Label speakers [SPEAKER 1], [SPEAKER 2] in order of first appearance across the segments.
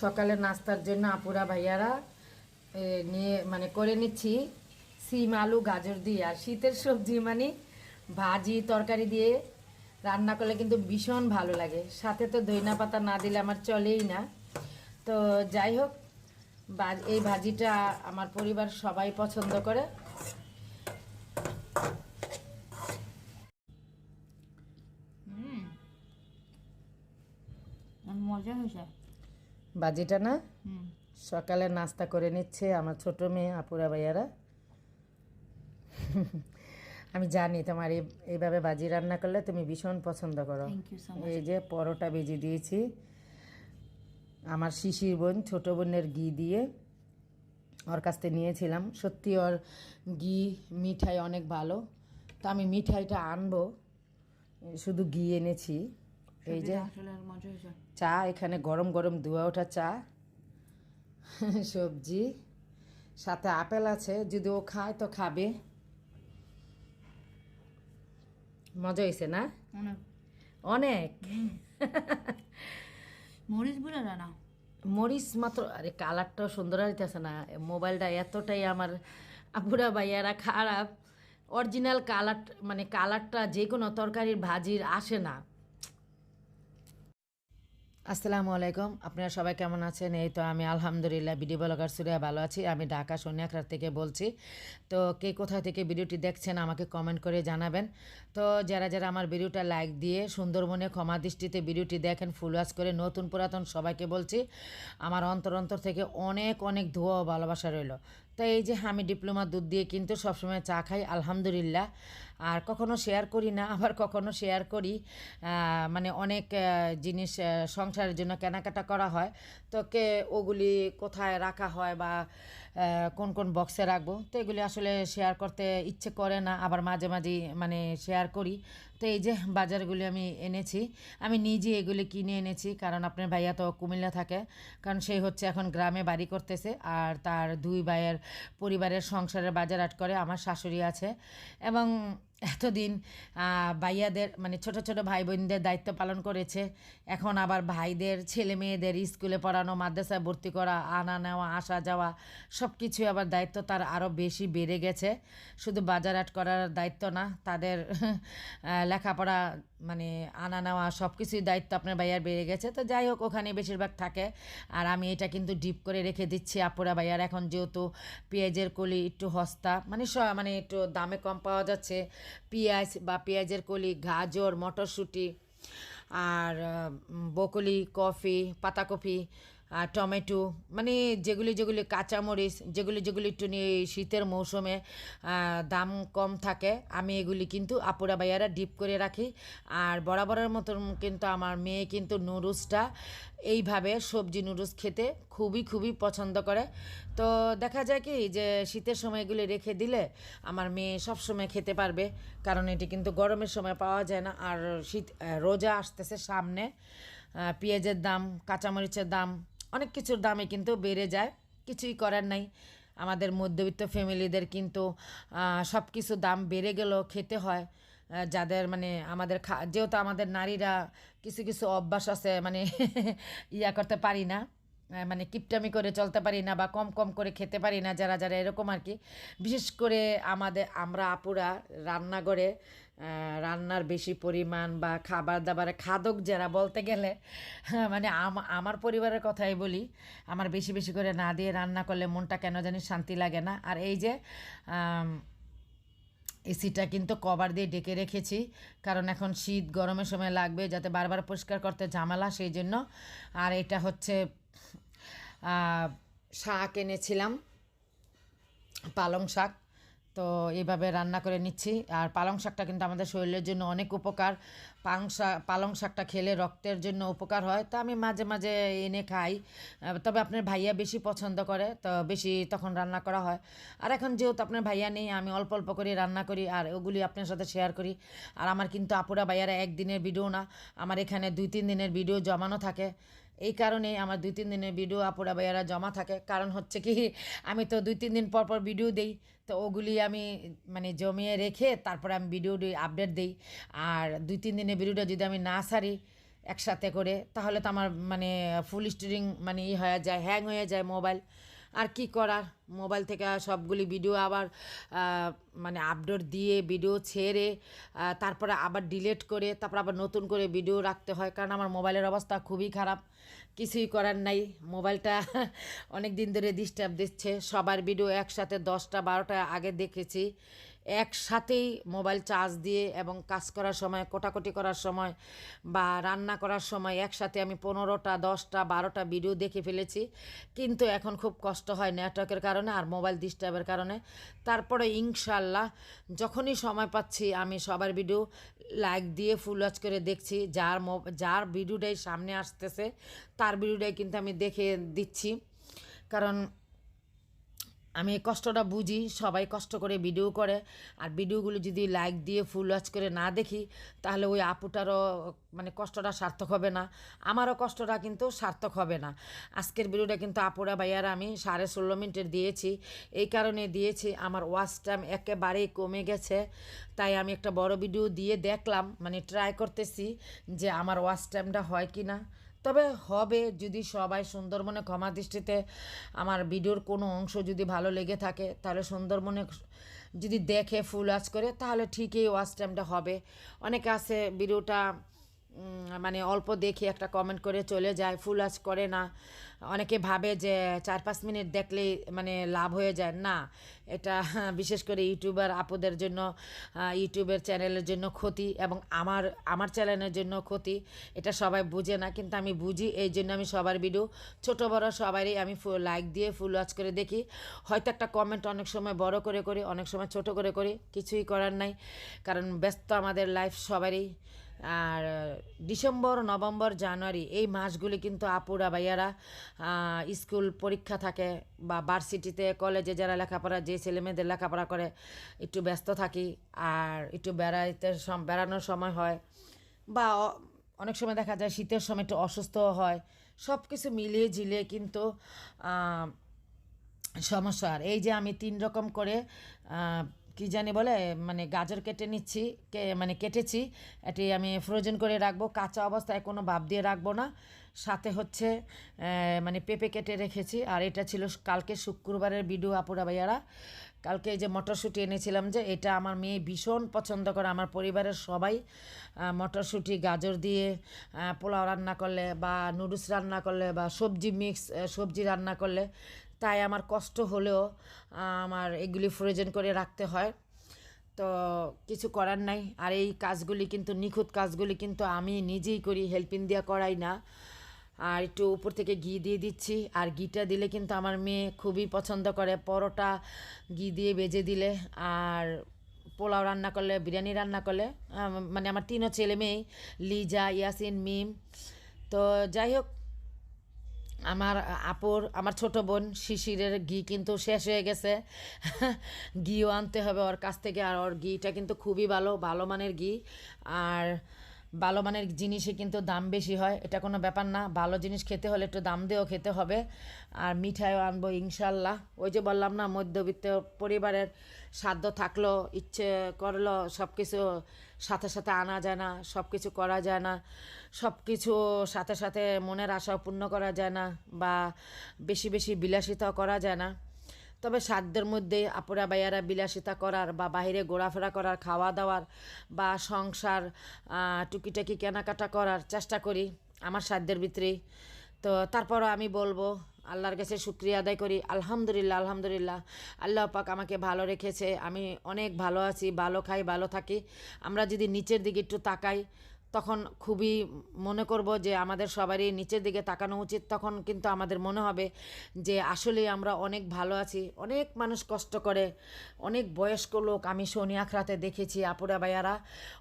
[SPEAKER 1] সকালে নাস্তার জন্য আপুরা ভাইয়ারা নিয়ে মানে করে নিচ্ছি সিম, আলু, গাজর দিয়ে। আর শীতের সবজি মানে ভাজি, তরকারি দিয়ে রান্না করলে কিন্তু ভীষণ ভালো লাগে। সাথে তো দইনা পাতা না দিলে আমার চলেই না। তো যাই হোক এই ভাজিটা আমার পরিবার সবাই পছন্দ করে।
[SPEAKER 2] মজা হয়েছে।
[SPEAKER 1] ভাজিটা না? সকালে নাস্তা করে নিচ্ছে আমার ছোট মেয়ে আপুরা ভাইয়ারা। আমি জানি তোমার এই এইভাবে বাজি রান্না করলে তুমি ভীষণ পছন্দ করো। এই যে পরোটা ভেজে দিয়েছি। আমার শিশির বোন ছোট বোনের ঘি দিয়ে ওর কাছ থেকে নিয়েছিলাম। সত্যি ওর ঘি মিঠাই অনেক ভালো। তো আমি মিঠাইটা আনব। শুধু ঘি এনেছি। এই যে চা এখানে গরম গরম ধোয়া ওঠা চা সবজি সাথে আপেল আছে যদি ও খায় তো খাবে। মজা হয়েছে না?
[SPEAKER 2] অনেক। মরিচ বুড়া রানা
[SPEAKER 1] মরিচ মাত্র আরে কালারটাও সুন্দর হইতেছে না। মোবাইলটা এতটাই আমার আপুরা ভাইয়ারা খারাপ। অরিজিনাল কালার মানে কালারটা যে কোনো তরকারির ভাজির আসে না। আসসালামু আলাইকুম। আপনারা সবাই কেমন আছেন? এই তো আমি আলহামদুলিল্লাহ ভিডিও ব্লগার সুরিয়া ভালো আছি। আমি ঢাকা সোনিয়াখার থেকে বলছি। তো কে কোথা থেকে ভিডিওটি দেখছেন আমাকে কমেন্ট করে জানাবেন। তো যারা যারা আমার ভিডিওটা লাইক দিয়ে সুন্দরবনে ক্ষমা দৃষ্টিতে ভিডিওটি দেখেন ফুল ওয়াশ করে নতুন পুরাতন সবাইকে বলছি, আমার অন্তর অন্তর থেকে অনেক অনেক ধোয়া ভালোবাসা রইল। তো এই যে আমি ডিপ্লোমা দুধ দিয়ে কিন্তু সবসময় চা খাই, আলহামদুলিল্লাহ। আর কখনো শেয়ার করি না, আবার কখনো শেয়ার করি। মানে অনেক জিনিস সংসারের জন্য কেনাকাটা করা হয়। তো কে, ওগুলি কোথায় রাখা হয় বা কোন কোন বক্সে রাখব? তো এগুলি আসলে শেয়ার করতে ইচ্ছে করে না, আবার মাঝে মাঝে মানে শেয়ার করি। তো এই যে বাজারগুলি আমি এনেছি, আমি নিজে এগুলি কিনে এনেছি, কারণ আপনার ভাইয়া তো কুমিল্লা থাকে। কারণ সেই হচ্ছে এখন গ্রামে বাড়ি করতেছে, আর তার দুই ভাইয়ের পরিবারের সংসারের বাজার আট করে, আমার শাশুড়ি আছে। এবং এতদিন ভাইয়াদের মানে ছোট ছোট ভাই বোনদের দায়িত্ব পালন করেছে। এখন আবার ভাইদের, ছেলে মেয়েদের স্কুলে পড়ানো, মাদ্রাসায় ভর্তি করা, আনা নেওয়া, আসা যাওয়া সব কিছুই আবার দায়িত্ব তার আরও বেশি বেড়ে গেছে। শুধু বাজার আট করার দায়িত্ব না, তাদের লেখাপড়া মানে আনা নেওয়া সব কিছুই দায়িত্ব আপনার ভাইয়ার বেড়ে গেছে। তো যাই হোক, ওখানে বেশিরভাগ থাকে। আর আমি এটা কিন্তু ডিপ করে রেখে দিচ্ছি আপুরা ভাইয়ার। এখন যেহেতু পেঁয়াজের কলি একটু হস্তা মানে মানে একটু দামে কম পাওয়া যাচ্ছে পেঁয়াজ বা পেঁয়াজের কলি গাজর মটরশুঁটি আর বকুলি কফি পাতাকপি টমেটো মানে যেগুলি যেগুলি কাঁচামরিচ, যেগুলি যেগুলি একটু শীতের মৌসুমে দাম কম থাকে, আমি এগুলি কিন্তু আপুরা ভাইয়ারা ডিপ করে রাখি। আর বরাবরের মতন কিন্তু আমার মেয়ে কিন্তু নুডলসটা এইভাবে সবজি নুডলস খেতে খুবই খুবই পছন্দ করে। তো দেখা যায় কি যে শীতের সময় এগুলি রেখে দিলে আমার মেয়ে সব সময় খেতে পারবে, কারণ এটি কিন্তু গরমের সময় পাওয়া যায় না। আর শীত রোজা আসতেছে সামনে পেঁয়াজের দাম, কাঁচামরিচের দাম অনেক কিছুর দামে কিন্তু বেড়ে যায়, কিছুই করার নাই। আমাদের মধ্যবিত্ত ফ্যামিলিদের কিন্তু সব কিছু দাম বেড়ে গেলেও খেতে হয়। যাদের মানে আমাদের খা, যেহেতু আমাদের নারীরা কিছু কিছু অভ্যাস আছে মানে ইয়া করতে পারি না মানে কিপটামি করে চলতে পারি না বা কম কম করে খেতে পারি না, যারা যারা এরকম আর কি। বিশেষ করে আমাদের, আমরা আপুরা রান্নাঘরে রান্নার বেশি পরিমাণ বা খাবার দাবারে খাদক যারা বলতে গেলে হ্যাঁ, মানে আম- আমার পরিবারের কথাই বলি আমার বেশি বেশি করে না দিয়ে রান্না করলে মনটা কেন জানি শান্তি লাগে না। আর এই যে এসিটা কিন্তু কভার দিয়ে ডেকে রেখেছি কারণ এখন শীত গরমের সময় লাগবে যাতে বারবার পরিষ্কার করতে ঝামেলা সেই জন্য। আর এটা হচ্ছে শাক এনেছিলাম পালং শাক। তো এইভাবে রান্না করে নিচ্ছি। আর পালং শাকটা কিন্তু আমাদের শরীরের জন্য অনেক উপকার। পালং শাক পালং শাকটা খেলে রক্তের জন্য উপকার হয়। তো আমি মাঝে মাঝে এনে খাই। তবে আপনার ভাইয়া বেশি পছন্দ করে, তো বেশি তখন রান্না করা হয়। আর এখন যেহেতু আপনার ভাইয়া নেই, আমি অল্প অল্প করে রান্না করি আর ওগুলি আপনার সাথে শেয়ার করি। আর আমার কিন্তু আপুরা ভাইয়ারা একদিনের ভিডিও না, আমার এখানে দুই তিন দিনের ভিডিও জমানো থাকে। এই কারণে আমার দুই তিন দিনের ভিডিও আপুরা ভাইয়ারা জমা থাকে। কারণ হচ্ছে কি, আমি তো দুই তিন দিন পর পর ভিডিও দেই, তো ওগুলি আমি মানে জমিয়ে রেখে তারপরে আমি ভিডিও আপডেট দিই। আর দুই তিন দিনের ভিডিওটা যদি আমি না সারি একসাথে করে, তাহলে তো আমার মানে ফুল স্টিরিং মানে ই হয়ে যায় হ্যাং হয়ে যায় মোবাইল আর কি করার? মোবাইল থেকে সবগুলি ভিডিও আবার মানে আপলোড দিয়ে ভিডিও ছেড়ে তারপরে আবার ডিলিট করে, তারপর আবার নতুন করে ভিডিও রাখতে হয়। কারণ আমার মোবাইলের অবস্থা খুবই খারাপ, কিছুই করার নাই। মোবাইলটা অনেক দিন ধরে ডিস্টার্ব দিচ্ছে। সবার ভিডিও একসাথে দশটা, বারোটা আগে দেখেছি। একসাথেই মোবাইল চার্জ দিয়ে এবং কাজ করার সময়, কোটাকুটি করার সময় বা রান্না করার সময় একসাথে আমি পনেরোটা, দশটা, বারোটা ভিডিও দেখে ফেলেছি। কিন্তু এখন খুব কষ্ট হয় নেটওয়ার্কের কারণে আর মোবাইল ডিস্টার্বের কারণে। তারপরে ইনশাল্লাহ যখনই সময় পাচ্ছি আমি সবার ভিডিও লাইক দিয়ে ফুল ওয়াচ করে দেখছি। যার যার ভিডিওটাই সামনে আসতেছে, তার ভিডিওটাই কিন্তু আমি দেখে দিচ্ছি। কারণ আমি কষ্টটা বুঝি, সবাই কষ্ট করে ভিডিও করে। আর ভিডিওগুলো যদি লাইক দিয়ে ফুল ওয়াচ করে না দেখি, তাহলে ওই আপুটারও মানে কষ্টটা সার্থক হবে না। আমারও কষ্টটা কিন্তু সার্থক হবে না। আজকের ভিডিওটা কিন্তু আপুরা ভাইয়ারা আমি সাড়ে ষোলো মিনিটের দিয়েছি। এই কারণে দিয়েছি, আমার ওয়াচ টাইম একেবারেই কমে গেছে। তাই আমি একটা বড় ভিডিও দিয়ে দেখলাম মানে ট্রাই করতেছি যে আমার ওয়াচ টাইমটা হয় কি না তবে হবে যদি সবাই সুন্দরবনে ক্ষমা দৃষ্টিতে আমার ভিডিওর কোনো অংশ যদি ভালো লেগে থাকে, তাহলে সুন্দরবনে যদি দেখে ফুল আজ করে, তাহলে ঠিকই ওয়াচ টাইমটা হবে। অনেকে আছে ভিডিওটা মানে অল্প দেখি একটা কমেন্ট করে চলে যায়, ফুল ওয়াচ করে না। অনেকে ভাবে যে চার পাঁচ মিনিট দেখলেই মানে লাভ হয়ে যায়। না, এটা বিশেষ করে ইউটিউবার আপুদের জন্য ইউটিউবের চ্যানেলের জন্য ক্ষতি এবং আমার আমার চ্যানেলের জন্য ক্ষতি। এটা সবাই বুঝে না, কিন্তু আমি বুঝি, এই জন্য আমি সবার ভিডিও ছোট বড় সবারই আমি লাইক দিয়ে ফুল ওয়াচ করে দেখি। হয়তো একটা কমেন্ট অনেক সময় বড় করে করি, অনেক সময় ছোট করে করি, কিছুই করার নাই। কারণ ব্যস্ত আমাদের লাইফ সবারই। আর ডিসেম্বর, নভেম্বর, জানুয়ারি এই মাসগুলি কিন্তু আপুরা ভাইয়ারা স্কুল পরীক্ষা থাকে বা ভার্সিটিতে, কলেজে যারা লেখাপড়া, যে ছেলেমেয়েদের লেখাপড়া করে, একটু ব্যস্ত থাকি আর একটু বেড়াইতে বেড়ানোর সময় হয় বা অনেক সময় দেখা যায় শীতের সময় একটু অসুস্থ হয় সব কিছু মিলিয়ে ঝিলিয়ে কিন্তু সমস্যা। আর এই যে আমি তিন রকম করে কি জানি বলে মানে গাজর কেটে নিচ্ছি, কে মানে কেটেছি, এটি আমি ফ্রোজেন করে রাখব, কাঁচা অবস্থায় কোনো ভাব দিয়ে রাখব না। সাথে হচ্ছে মানে পেঁপে কেটে রেখেছি, আর এটা ছিল কালকে শুক্রবারের ভিডিও আপুরা ভাইয়ারা। কালকে যে মটরশুঁটি এনেছিলাম যে, এটা আমার মেয়ে ভীষণ পছন্দ করে। আমার পরিবারের সবাই মটরশুঁটি, গাজর দিয়ে পোলাও রান্না করলে বা নুডলস রান্না করলে বা সবজি মিক্স সবজি রান্না করলে তাই আমার কষ্ট হলেও আমার এগুলি ফ্রোজেন করে রাখতে হয়। তো কিছু করার নাই। আর এই কাজগুলি কিন্তু, নিখুঁত কাজগুলি কিন্তু আমি নিজেই করি, হেল্পিং দিয়ে করাই না। আর একটু উপর থেকে ঘি দিয়ে দিচ্ছি। আর ঘিটা দিলে কিন্তু আমার মেয়ে খুবই পছন্দ করে। পরোটা ঘি দিয়ে বেজে দিলে। আর পোলাও রান্না করলে, বিরিয়ানি রান্না করলে মানে আমার তিনও ছেলে মেয়েই লিজা, ইয়াসিন, মিম। তো যাই হোক, আমার আপুর, আমার ছোট বোন শিশিরের ঘি কিন্তু শেষ হয়ে গেছে। ঘিও আনতে হবে ওর কাছ থেকে। আর ওর ঘিটা কিন্তু খুবই ভালো ভালো মানের ঘি। আর ভালো মানের জিনিসে কিন্তু দাম বেশি হয়, এটা কোনো ব্যাপার না। ভালো জিনিস খেতে হলে একটু দাম দিয়েও খেতে হবে। আর মিঠাইও আনব ইনশাল্লাহ। ওই যে বললাম না, মধ্যবিত্ত পরিবারের সাধ্য থাকল, ইচ্ছে করল সব কিছু সাথে সাথে আনা যায় না সব কিছু করা যায় না সব কিছু সাথে সাথে মনের আশাও পূর্ণ করা যায় না বা বেশি বেশি বিলাসিতাও করা যায় না। তবে সাধ্যের মধ্যে আপুরা বাইয়ারা বিলাসিতা করার বা বাইরে ঘোরাফেরা করার, খাওয়া দাওয়ার বা সংসার টুকিটাকি কেনাকাটা করার চেষ্টা করি আমার সাধ্যের ভিতরে। তো তারপরও আমি বলব, আল্লাহর কাছে শুক্রিয়া আদায় করি। আলহামদুলিল্লাহ আলহামদুলিল্লাহ। আল্লাহ পাক আমাকে ভালো রেখেছে। আমি অনেক ভালো আছি, ভালো খাই, ভালো থাকি। আমরা যদি নিচের দিকে একটু তাকাই তখন খুবই মনে করব যে আমাদের সবারই নিচের দিকে তাকানো উচিত। তখন কিন্তু আমাদের মনে হবে যে আসলে আমরা অনেক ভালো আছি, অনেক মানুষ কষ্ট করে, অনেক বয়স্ক লোক আমি শনি আখড়াতে দেখেছি, আপুরা ভাইয়ারা।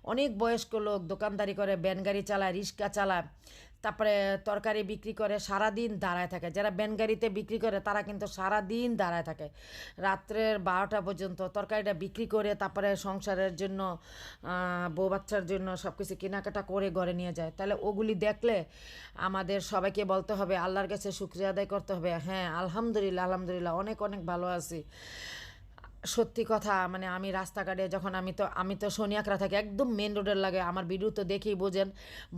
[SPEAKER 1] অনেক বয়স্ক লোক দোকানদারি করে, ব্যানগাড়ি চালায়, রিক্সা চালায়। তারপরে তরকারি বিক্রি করে সারা দিন দাঁড়ায় থাকে। যারা ব্যান গাড়িতে বিক্রি করে, তারা কিন্তু সারা দিন দাঁড়ায় থাকে। রাত্রের বারোটা পর্যন্ত তরকারিটা বিক্রি করে, তারপরে সংসারের জন্য বউ বাচ্চার জন্য সব কিছু কেনাকাটা করে ঘরে নিয়ে যায়। তাহলে ওগুলি দেখলে আমাদের সবাইকে বলতে হবে, আল্লাহর কাছে শুক্রিয়া আদায় করতে হবে। হ্যাঁ আলহামদুলিল্লাহ আলহামদুলিল্লাহ, অনেক অনেক ভালো আছি। সত্যি কথা মানে আমি রাস্তাঘাটে যখন আমি তো আমি তো শনিয়াকড়া থাকি, একদম মেন রোডের লাগে। আমার ভিডিও তো দেখেই বোঝেন,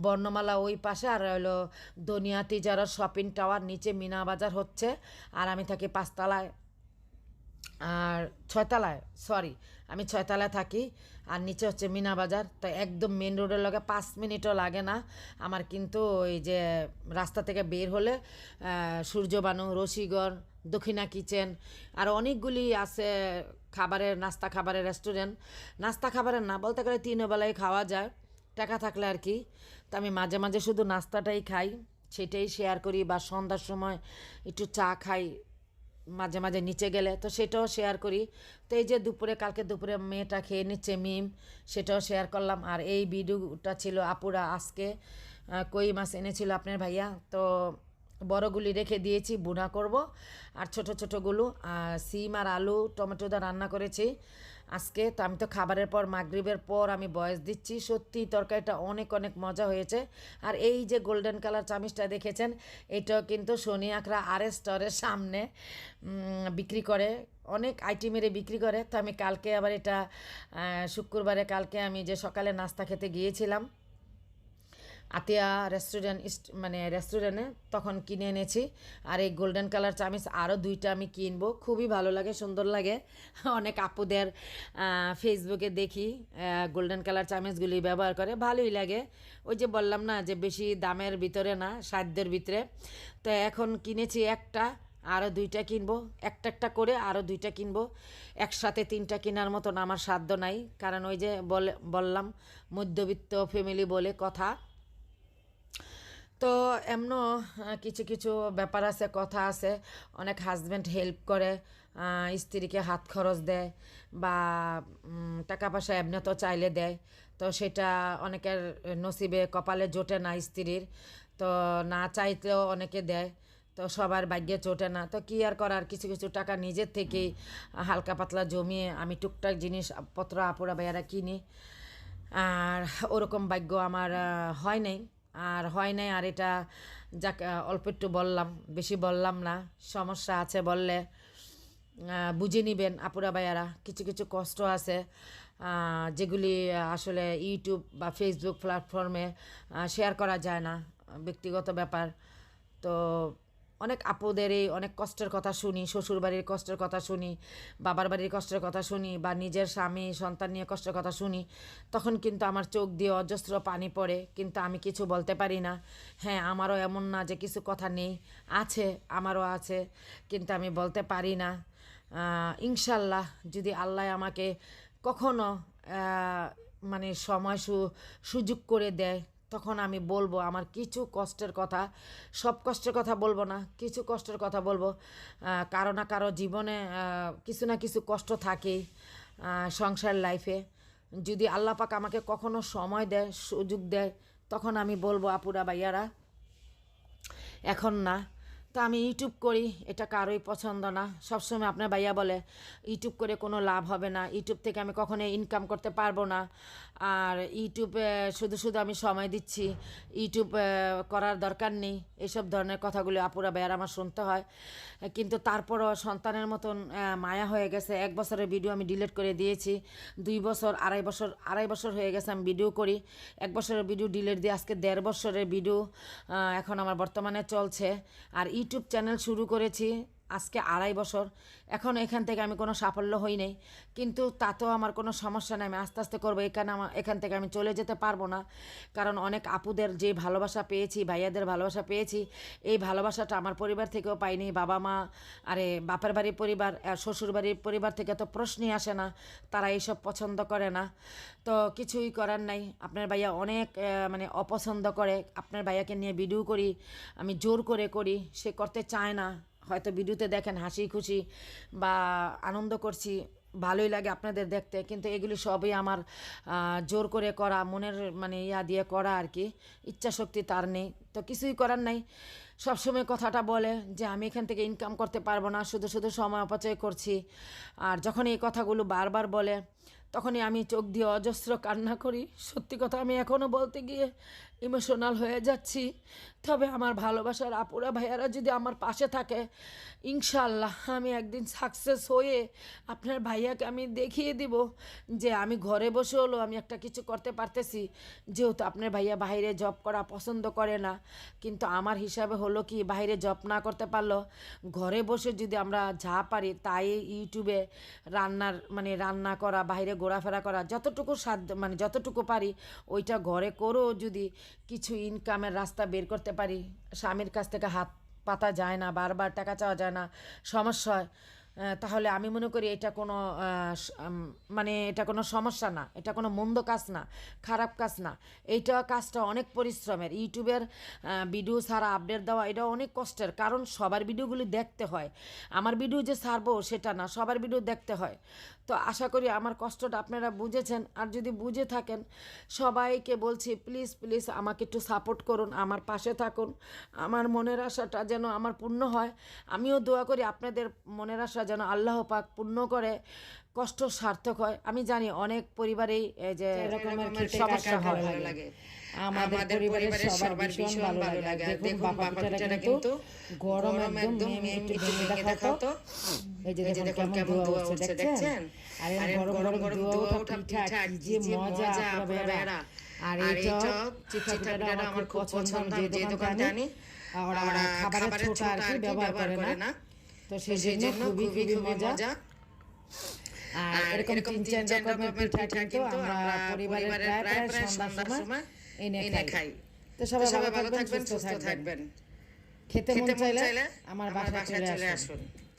[SPEAKER 1] বর্ণমালা ওই পাশে, আর হলো দনিয়াতি যারা শপিং টাওয়ার নিচে মিনা বাজার হচ্ছে, আর আমি থাকি পাঁচতলায়। আর ছয়তলায় সরি আমি ছয়তলায় থাকি, আর নিচে হচ্ছে মিনা বাজার। তো একদম মেন রোডের লগে পাঁচ মিনিটও লাগে না। আমার কিন্তু ওই যে রাস্তা থেকে বের হলে সূর্যবানু, রশিগড় দক্ষিণা কিচেন, আর অনেকগুলি আছে খাবারের, নাস্তা খাবারের রেস্টুরেন্ট। নাস্তা খাবারের না বলতে গেলে তিন বেলায় খাওয়া যায়, টাকা থাকলে আর কি। তো আমি মাঝে মাঝে শুধু নাস্তাটাই খাই, সেটাই শেয়ার করি বা সন্ধ্যার সময় একটু চা খাই মাঝে মাঝে নিচে গেলে, তো সেটাও শেয়ার করি। তো এই যে দুপুরে, কালকে দুপুরে মেয়েটা খেয়ে নিচ্ছে মিম, সেটাও শেয়ার করলাম। আর এই ভিডিওটা ছিল আপুরা আজকে কই মাছ এনেছিল আপনার ভাইয়া? তো বড়গুলি রেখে দিয়েছি বুনা করব। আর ছোট ছোটগুলো সিম আর আলু, টমেটো দা রান্না করেছি। আজকে তো আমি তো খাবারের পর, মাগরিবের পর আমি বয়স দিচ্ছি। সত্যি তরকারিটা অনেক অনেক মজা হয়েছে। আর এই যে গোল্ডেন কালার চামিচটা দেখেছেন, এটাও কিন্তু শনি আখড়া আর এস স্টোরের সামনে বিক্রি করে। অনেক আইটেমেরে বিক্রি করে। তো আমি কালকে আবার এটা শুক্রবারে কালকে আমি যে সকালে নাস্তা খেতে গিয়েছিলাম আতিয়া রেস্টুরেন্ট মানে রেস্টুরেন্টে তখন কিনে এনেছি। আর এই গোল্ডেন কালার চামিচ আরও দুইটা আমি কিনবো। খুবই ভালো লাগে, সুন্দর লাগে। অনেক আপুদের ফেসবুকে দেখি গোল্ডেন কালার চামিচগুলি ব্যবহার করে। ভালোই লাগে। ওই যে বললাম না যে বেশি দামের ভিতরে না, সাধ্যের ভিতরে। তো এখন কিনেছি একটা আরও দুইটা কিনবো। একটা একটা করে আরও দুইটা কিনবো। একসাথে তিনটা কেনার মতন আমার সাধ্য নাই। কারণ ওই যে বলে, বললাম, মধ্যবিত্ত ফ্যামিলি বলে কথা। তো এমনও আহ, কিছু কিছু ব্যাপার আছে কথা আছে। অনেক হাজব্যান্ড হেল্প করে স্ত্রীকে হাত খরচ দেয় বা টাকা পয়সা এমনি তো চাইলে দেয়। তো সেটা অনেকের নসিবে কপালে জোটে না স্ত্রীর। তো না চাইতেও অনেকে দেয় তো সবার ভাগ্যে চোটে না। তো কী আর করার? কিছু কিছু টাকা নিজের থেকেই হালকা পাতলা জমিয়ে আমি টুকটাক জিনিসপত্র আপুরা ভাইয়ারা কিনি। আর ওরকম ভাগ্য আমার হয় নাই। আর হয় নাই, আর এটা যাক অল্প একটু বললাম, বেশি বললাম না, সমস্যা আছে বললে বুঝে নিবেন আপুরা ভাইয়ারা, কিছু কিছু কষ্ট আছে যেগুলি আসলে ইউটিউব বা ফেসবুক প্ল্যাটফর্মে শেয়ার করা যায় না, ব্যক্তিগত ব্যাপার, তো অনেক আপুদেরই, অনেক কষ্টের কথা শুনি শ্বশুর বাড়ির কষ্টের কথা শুনি, বাবার বাড়ির কষ্টের কথা শুনি বা নিজের স্বামী, সন্তান নিয়ে কষ্টের কথা শুনি, তখন কিন্তু আমার চোখ দিয়ে অজস্র পানি পড়ে, কিন্তু আমি কিছু বলতে পারি না। হ্যাঁ আমারও এমন না যে কিছু কথা নেই, আছে, আমারও আছে, কিন্তু আমি বলতে পারি না। ইনশাল্লাহ যদি আল্লাহ আমাকে কখনো মানে সময় সুযোগ করে দেয় তখন আমি বলব, আমার কিছু কষ্টের কথা, সব কষ্টের কথা বলব না, কিছু কষ্টের কথা বলব। কারও না কারও জীবনে কিছু না কিছু কষ্ট থাকেই সংসার লাইফে যদি আল্লাহ পাক আমাকে কখনো সময় দেয়, সুযোগ দেয়, তখন আমি বলব, আপুরা, ভাইয়ারা, এখন না। তো আমি ইউটিউব করি, এটা কারোই পছন্দ না। সবসময় আপনার ভাইয়া বলে ইউটিউব করে কোনো লাভ হবে না। ইউটিউব থেকে আমি কখনো ইনকাম করতে পারব না। আর ইউটিউবে শুধু শুধু আমি সময় দিচ্ছি। ইউটিউব করার দরকার নেই। এসব ধরনের কথাগুলো আপুরা বেয়ার আমার শুনতে হয়। কিন্তু তারপরও সন্তানের মতন মায়া হয়ে গেছে। এক বছরের ভিডিও আমি ডিলিট করে দিয়েছি। দুই বছর, আড়াই বছর আড়াই বছর হয়ে গেছে আমি ভিডিও করি। এক বছরের ভিডিও ডিলিট দিয়ে আজকে দেড় বছরের ভিডিও এখন আমার বর্তমানে চলছে। আর ইউটিউব চ্যানেল শুরু করেছি আজকে আড়াই বছর। এখন এখান থেকে আমি কোনো সাফল্য হই নাই। কিন্তু তাতেও আমার কোনো সমস্যা নেই, আমি আস্তে আস্তে করব। এখানে আমার এখান থেকে আমি চলে যেতে পারব না। কারণ অনেক আপুদের যে ভালোবাসা পেয়েছি, ভাইয়াদের ভালোবাসা পেয়েছি, এই ভালোবাসাটা আমার পরিবার থেকেও পাইনি। বাবা মা, আরে বাপের বাড়ির পরিবার শ্বশুর বাড়ির পরিবার থেকে তো প্রশ্নই আসে না, তারা এইসব পছন্দ করে না। তো কিছুই করার নাই। আপনার ভাইয়া অনেক মানে অপছন্দ করে। আপনার ভাইয়াকে নিয়ে ভিডিও করি, আমি জোর করে করি, সে করতে চায় না। হয়তো ভিডিওতে দেখেন হাসি খুশি বা আনন্দ করছি, ভালোই লাগে আপনাদের দেখতে, কিন্তু এগুলি সবই আমার জোর করে করা, মনের মানে ইয়া দিয়ে করা আর কি, ইচ্ছা শক্তি তার নেই, তো কিছুই করার নাই। সবসময় কথাটা বলে যে আমি এখান থেকে ইনকাম করতে পারব না, শুধু শুধু সময় অপচয় করছি, আর যখন এই কথাগুলো বারবার বলে তখনই আমি চোখ দিয়ে অজস্র কান্না করি। সত্যি কথা, আমি এখনও বলতে গিয়ে ইমোশনাল হয়ে যাচ্ছি। তবে আমার ভালোবাসার আপুরা ভাইয়ারা যদি আমার পাশে থাকে ইনশাল্লাহ আমি একদিন সাকসেস হয়ে আপনার ভাইয়াকে আমি দেখিয়ে দিব যে আমি ঘরে বসে হলো আমি একটা কিছু করতে পারতেছি। যেহেতু আপনার ভাইয়া বাইরে জব করা পছন্দ করে না, কিন্তু আমার হিসাবে হলো কি, বাইরে জব না করতে পারল ঘরে বসে যদি আমরা যা পারি, তাই ইউটিউবে রান্নার মানে রান্না করা, বাইরে ঘোরাফেরা করা, যতটুকু সাধ্য মানে যতটুকু পারি, ওইটা ঘরে করেও যদি কিছু ইনকামের রাস্তা বের করতে পারি, স্বামীর কাছ থেকে হাত পাতা যায় না, বারবার টাকা চাওয়া যায় না, সমস্যা হয়। তাহলে আমি মনে করি এটা কোনো মানে এটা কোনো সমস্যা না, এটা কোনো মন্দ কাজ না, খারাপ কাজ না। এইটা কাজটা অনেক পরিশ্রমের। ইউটিউবের ভিডিও ছাড়া আপডেট দেওয়া এটা অনেক কষ্টের, কারণ সবার ভিডিওগুলি দেখতে হয়। আমার ভিডিও যে ছাড়বো সেটা না, সবার ভিডিও দেখতে হয়। তো আশা করি আমার কষ্টটা আপনারা বুঝেছেন। আর যদি বুঝে থাকেন, সবাইকে বলছি প্লিজ প্লিজ আমাকে একটু সাপোর্ট করুন, আমার পাশে থাকুন। আমার মনের আশাটা যেন আমার পূর্ণ হয়। আমিও দোয়া করি আপনাদের মনের আশা যেন আল্লাহ পাক পূর্ণ করে কষ্ট সার্থক হয়। আমি জানি অনেক পরিবারেই যে
[SPEAKER 3] এরকমের
[SPEAKER 1] সমস্যা হয়।
[SPEAKER 3] লাগে?
[SPEAKER 1] আমাদের পরিবারের সবার ভীষণ ভালো লাগে। দেখুন বাবা পিঠাটা কিন্তু গরম একদম মেয়ে ভেঙে দেখাও তো এই যে দেখুন কেমন ধোয়া উঠছে দেখছেন? আর গরম গরম ধোয়া ওঠা পিঠা কি যে মজা বেড়া। আর এই চপ চিঠা আমার খুব পছন্দ যে দোকান জানি ওরা খাবারের ছোটা আর কি ব্যবহার করে না। তো সেই জন্য খুবই খুবই মজা। আর এরকম তিন চার রকমের পিঠা কিন্তু আমরা পরিবারের প্রায় প্রায় সন্ধ্যার সময় এনে খাই। তো সবাই ভালো থাকবেন সুস্থ থাকবেন। খেতে মন চাইলে আমার বাসায় চলে আসুন।